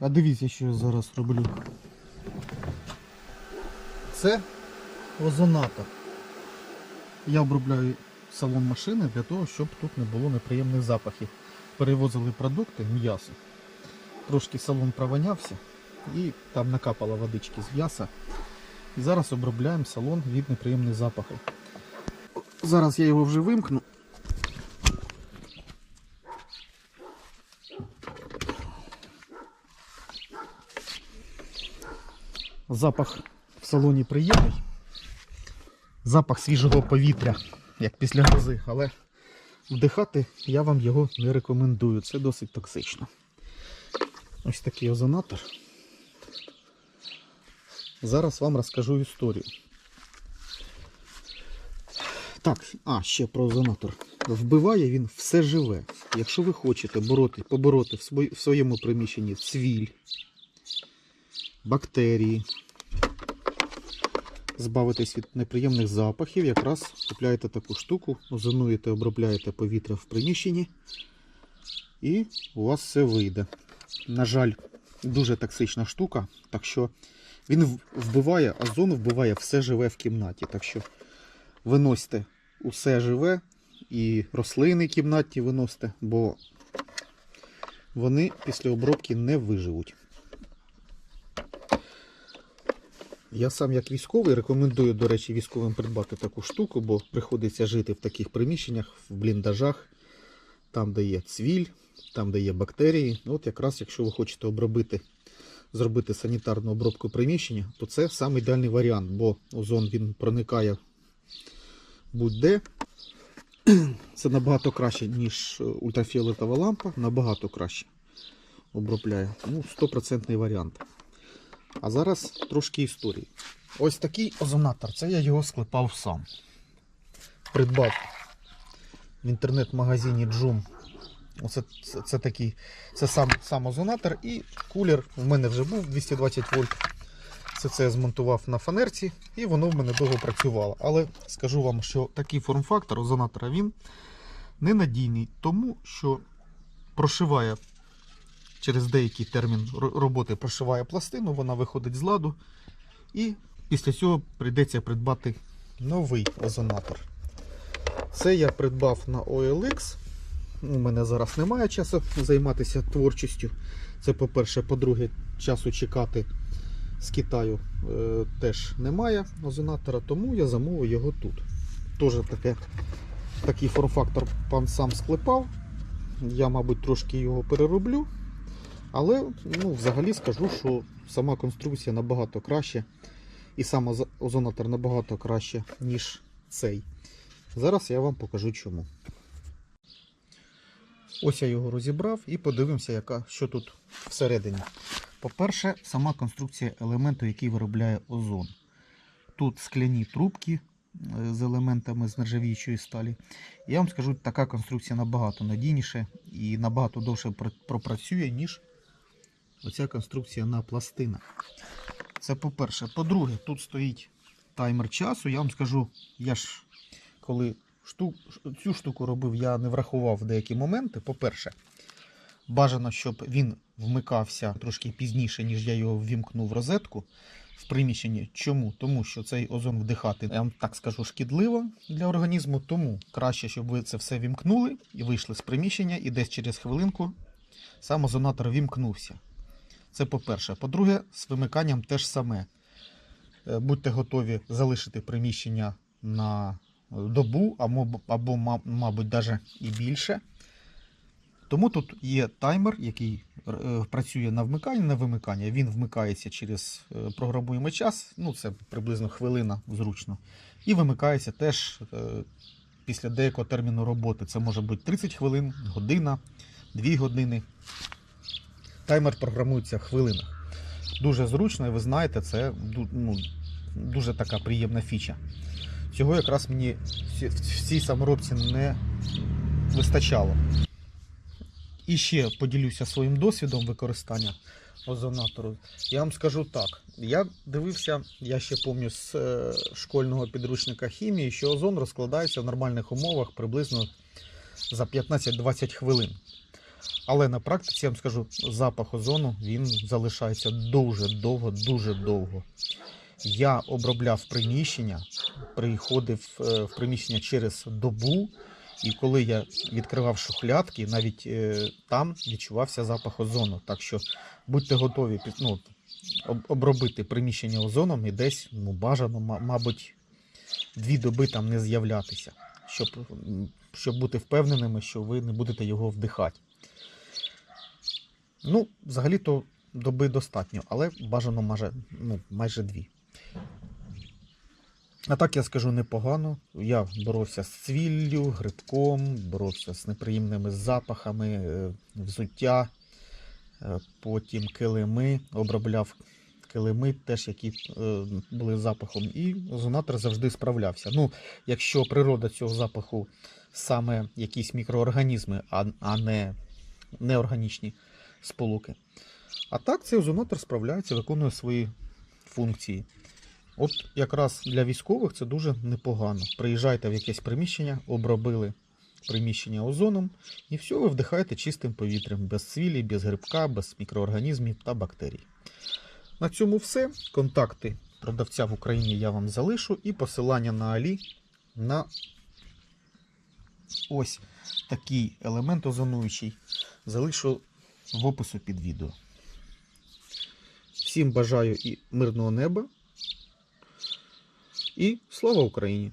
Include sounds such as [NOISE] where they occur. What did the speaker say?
А дивіться, що я зараз роблю. Це озонатор. Я обробляю салон машини для того, щоб тут не було неприємних запахів. Перевозили продукти, м'ясо. Трошки салон провонявся і там накапало водички з м'яса. І зараз обробляємо салон від неприємних запахів. Зараз я його вже вимкну. Запах в салоні приємний. Запах свіжого повітря, як після грози, але вдихати я вам його не рекомендую. Це досить токсично. Ось такий озонатор. Зараз вам розкажу історію. Так, а, ще про озонатор. Вбиває він все живе. Якщо ви хочете бороти, побороти в, своєму приміщенні цвіль, бактерії, збавитись від неприємних запахів, якраз купляєте таку штуку, озонуєте, обробляєте повітря в приміщенні, і у вас все вийде. На жаль, дуже токсична штука, так що він вбиває, озон вбиває все живе в кімнаті. Так що виносьте усе живе і рослини кімнатні виносьте, бо вони після обробки не виживуть. Я сам як військовий рекомендую, до речі, військовим придбати таку штуку, бо приходиться жити в таких приміщеннях, в бліндажах, там, де є цвіль, там, де є бактерії. От якраз, якщо ви хочете обробити, зробити санітарну обробку приміщення, то це саме ідеальний варіант, бо озон він проникає будь-де. [CLEARS THROAT] Це набагато краще, ніж е, ультрафіолетова лампа, набагато краще обробляє. Ну, 100% варіант. А зараз трошки історії. Ось такий озонатор. Це я його склепав сам. Придбав в інтернет-магазині Joom. Оце це, це такий, це сам, сам озонатор і кулер. В мене вже був 220 вольт. Це це я змонтував на фанерці і воно в мене довго працювало. Але скажу вам, що такий форм-фактор озонатора він ненадійний, тому що прошиває через деякий термін роботи прошиває пластину, вона виходить з ладу. І після цього прийдеться придбати новий озонатор. Це я придбав на OLX. У мене зараз немає часу займатися творчістю. Це по-перше, по-друге, часу чекати з Китаю е, теж немає озонатора, тому я замовив його тут. Теж таке, такий форм-фактор пан сам склепав. Я, мабуть, трошки його перероблю. Але ну, взагалі скажу, що сама конструкція набагато краще. І сам озонатор набагато краще, ніж цей. Зараз я вам покажу чому. Ось я його розібрав і подивимося, яка, що тут всередині. По-перше, сама конструкція елементу, який виробляє озон. Тут скляні трубки е, з елементами з нержавіючої сталі. Я вам скажу, така конструкція набагато надійніша і набагато довше пропрацює, ніж оця конструкція на пластинах. Це по-перше. По-друге, тут стоїть таймер часу. Я вам скажу, я ж коли шту, цю штуку робив, я не врахував деякі моменти. По-перше, бажано, щоб він вмикався трошки пізніше, ніж я його ввімкнув в розетку в приміщенні. Чому? Тому що цей озон вдихати, я вам так скажу, шкідливо для організму. Тому краще, щоб ви це все вімкнули і вийшли з приміщення, і десь через хвилинку сам озонатор вімкнувся. Це по-перше. По-друге, з вимиканням теж саме. Е, Будьте готові залишити приміщення на добу, або, мабуть, навіть і більше. Тому тут є таймер, який е, працює на вмикання, на вимикання. Він вмикається через е, програмуємий час, ну це приблизно хвилина зручно. І вимикається теж е, після деякого терміну роботи. Це може бути 30 хвилин, година, 2 години. Таймер програмується в хвилинах. Дуже зручно, і ви знаєте, це ну, дуже така приємна фіча. Цього якраз мені в цій саморобці не вистачало. І ще поділюся своїм досвідом використання озонатору. Я вам скажу так: я дивився, я ще пам'ятаю з е, школьного підручника хімії, що озон розкладається в нормальних умовах приблизно за 15-20 хвилин. Але на практиці я вам скажу, запах озону він залишається дуже довго, дуже довго. Я обробляв приміщення, приходив е, в приміщення через добу, і коли я відкривав шухлядки, навіть е, там відчувався запах озону. Так що будьте готові ну, обробити приміщення озоном і десь ну, бажано, мабуть, дві доби там не з'являтися, щоб, щоб бути впевненими, що ви не будете його вдихати. Ну, взагалі-то доби достатньо, але бажано майже, ну, майже дві. А так я скажу непогано. Я боровся з цвіллю, грибком, боровся з неприємними запахами, е, взуття, е, потім килими, обробляв килими, теж які е, були запахом, і озонатор завжди справлявся. Ну, якщо природа цього запаху саме якісь мікроорганізми, а, не неорганічні сполуки. А так цей озонатор справляється, виконує свої функції. От якраз для військових це дуже непогано. Приїжджайте в якесь приміщення, обробили приміщення озоном, і все, ви вдихаєте чистим повітрям, без цвілі, без грибка, без мікроорганізмів та бактерій. На цьому все. Контакти продавця в Україні я вам залишу і посилання на Алі на ось такий елемент озонуючий залишу в опису під відео. Всім бажаю і мирного неба. І слава Україні!